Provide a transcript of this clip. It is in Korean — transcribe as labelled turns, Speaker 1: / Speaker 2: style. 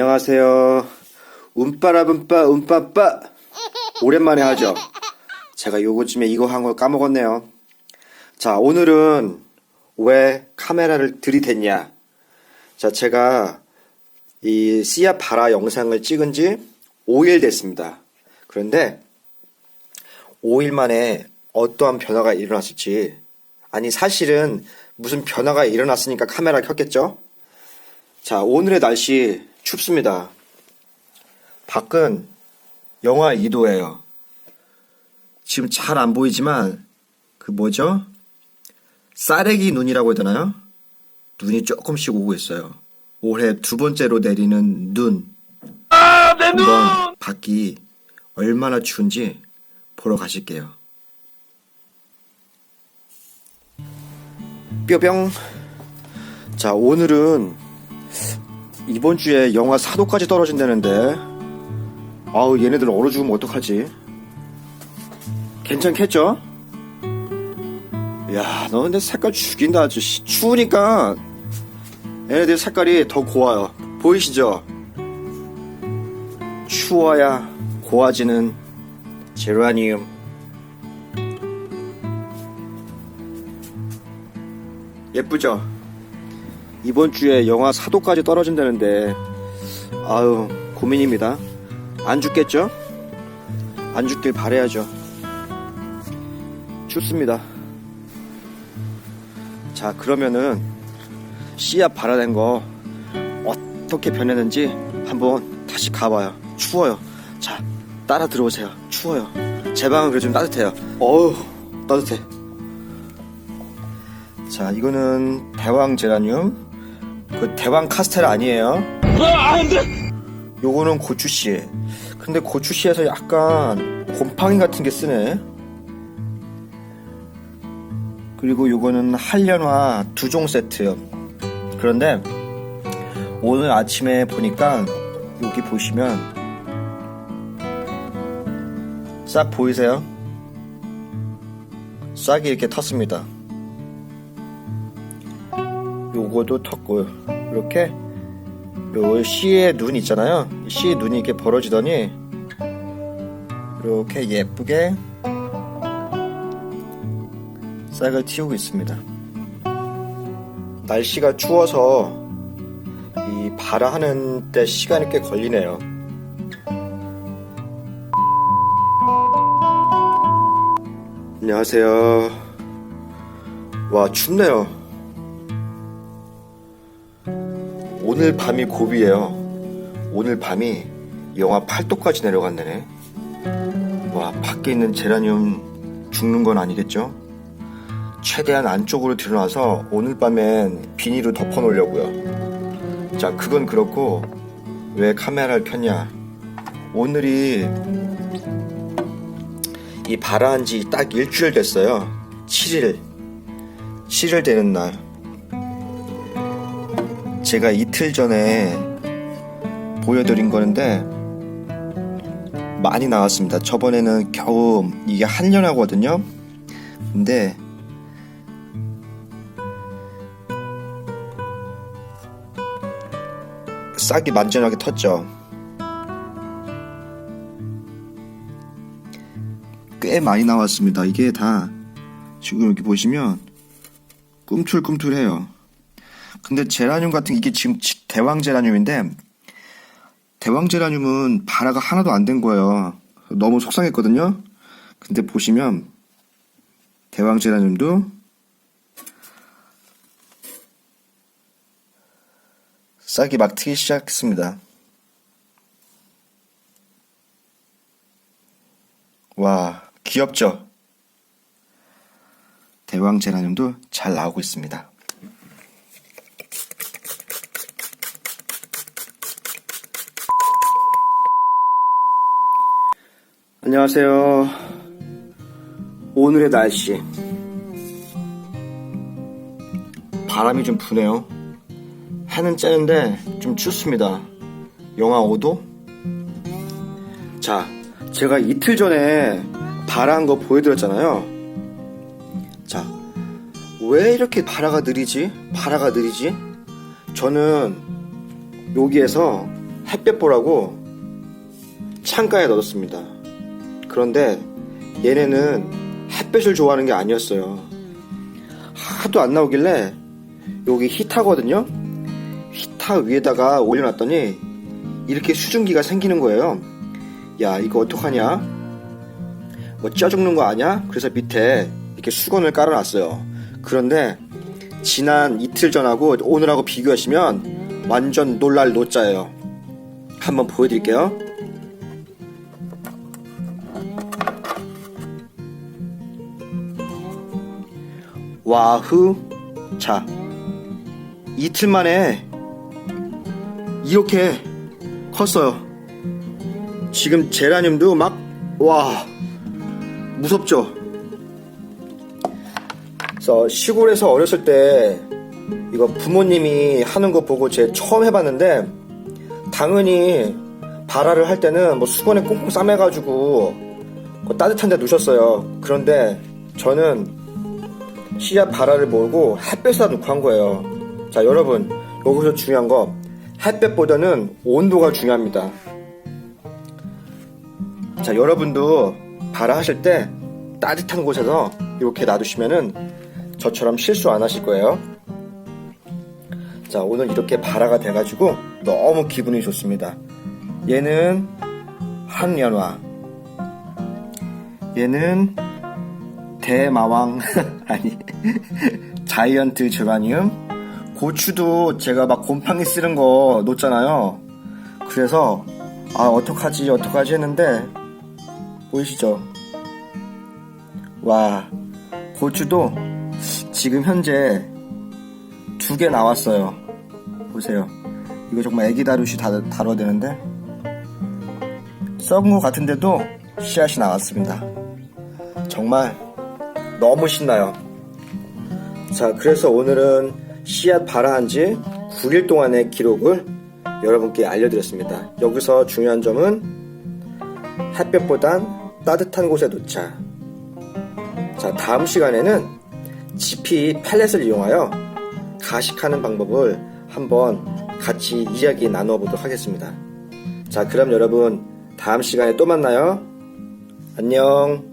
Speaker 1: 안녕하세요. 움빠라분빠 움빠빠 오랜만에 하죠. 제가 요거쯤에 이거 한 걸 까먹었네요. 자 오늘은 왜 카메라를 들이댔냐? 자 제가 이 씨앗 바라 영상을 찍은 지 5일 됐습니다. 그런데 5일 만에 어떠한 변화가 일어났을지 아니 사실은 무슨 변화가 일어났으니까 카메라 켰겠죠? 자, 오늘의 날씨 춥습니다. 밖은 영하 2도예요. 지금 잘 안 보이지만 그 뭐죠? 쌀래기 눈이라고 해야 되나요? 눈이 조금씩 오고 있어요. 올해 두 번째로 내리는 눈. 한번 밖이 얼마나 추운지 보러 가실게요. 뿅뿅. 자, 오늘은 이번 주에 영하 4도까지 떨어진다는데 아우 얘네들 얼어 죽으면 어떡하지 괜찮겠죠? 야 너 근데 색깔 죽인다 아주 씨. 추우니까 얘네들 색깔이 더 고와요 보이시죠? 추워야 고와지는 제라니움 예쁘죠? 이번 주에 영하 4도까지 떨어진다는데 아유 고민입니다. 안 죽겠죠? 안 죽길 바래야죠. 춥습니다. 자 그러면은 씨앗 발아낸 거 어떻게 변했는지 한번 다시 가봐요. 추워요. 자 따라 들어오세요. 추워요. 제 방은 그래 좀 따뜻해요. 어우 따뜻해. 자 이거는 대왕 제라늄 그 대왕 카스텔 아니에요? 요거는 고추씨. 근데 고추씨에서 약간 곰팡이 같은 게 쓰네. 그리고 요거는 한련화 두 종 세트요. 그런데 오늘 아침에 보니까 여기 보시면 싹 보이세요? 싹이 이렇게 텄습니다. 요거도 텄고요. 이렇게 요 씨의 눈 있잖아요. 씨의 눈이 이렇게 벌어지더니 이렇게 예쁘게 싹을 틔우고 있습니다. 날씨가 추워서 이 발화하는 때 시간이 꽤 걸리네요. 안녕하세요. 와 춥네요. 오늘 밤이 고비예요. 오늘 밤이 영하 8도까지 내려갔네. 와, 밖에 있는 제라늄 죽는 건 아니겠죠? 최대한 안쪽으로 들어놔서 오늘 밤엔 비닐로 덮어 놓으려고요. 자, 그건 그렇고 왜 카메라를 켰냐? 오늘이 이 발화한 지 딱 일주일 됐어요. 7일. 7일 되는 날. 제가 이틀 전에 보여드린 거는데 많이 나왔습니다. 저번에는 겨우 이게 한년하거든요. 근데 싹이 만전하게 텄죠. 꽤 많이 나왔습니다. 이게 다 지금 이렇게 보시면 꿈틀꿈틀해요. 근데 제라늄 같은 이게 지금 지- 대왕 제라늄인데 대왕 제라늄은 발화가 하나도 안 된 거예요. 너무 속상했거든요. 근데 보시면 대왕 제라늄도 싹이 막 트기 시작했습니다. 와, 귀엽죠? 대왕 제라늄도 잘 나오고 있습니다. 안녕하세요. 오늘의 날씨. 바람이 좀 부네요. 해는 쬐는데 좀 춥습니다. 영하 5도? 자, 제가 이틀 전에 발화한 거 보여드렸잖아요. 자, 왜 이렇게 발화가 느리지? 발화가 느리지? 저는 여기에서 햇볕 보라고 창가에 넣었습니다. 그런데 얘네는 햇볕을 좋아하는 게 아니었어요. 하도 안 나오길래 여기 히타거든요. 히타 위에다가 올려놨더니 이렇게 수증기가 생기는 거예요. 야 이거 어떡하냐? 뭐 쪄 죽는 거 아니야? 그래서 밑에 이렇게 수건을 깔아놨어요. 그런데 지난 이틀 전하고 오늘하고 비교하시면 완전 놀랄 노자예요. 한번 보여드릴게요. 와흐. 자, 이틀 만에 이렇게 컸어요. 지금 제라늄도 막, 와, 무섭죠? 그래서 시골에서 어렸을 때 이거 부모님이 하는 거 보고 제 처음 해봤는데 당연히 발화를 할 때는 뭐 수건에 꽁꽁 싸매가지고 뭐 따뜻한 데 놓으셨어요. 그런데 저는 씨앗 발화를 몰고 햇볕에다 놓고 한 거예요. 자, 여러분, 여기서 중요한 거, 햇볕보다는 온도가 중요합니다. 자, 여러분도 발화하실 때 따뜻한 곳에서 이렇게 놔두시면은 저처럼 실수 안 하실 거예요. 자, 오늘 이렇게 발화가 돼가지고 너무 기분이 좋습니다. 얘는 한연화. 얘는 대마왕 아니 자이언트 제라늄 고추도 제가 막 곰팡이 쓰는 거 놓잖아요. 그래서 아 어떡하지 어떡하지 했는데 보이시죠? 와 고추도 지금 현재 두 개 나왔어요. 보세요. 이거 정말 애기 다루시 다, 다뤄야 되는데. 썩은 거 같은데도 씨앗이 나왔습니다. 정말 너무 신나요. 자, 그래서 오늘은 씨앗 발화한 지 9일 동안의 기록을 여러분께 알려드렸습니다. 여기서 중요한 점은 햇볕보단 따뜻한 곳에 놓자. 자, 다음 시간에는 지피 펠렛을 이용하여 가식하는 방법을 한번 같이 이야기 나누어 보도록 하겠습니다. 자, 그럼 여러분 다음 시간에 또 만나요. 안녕.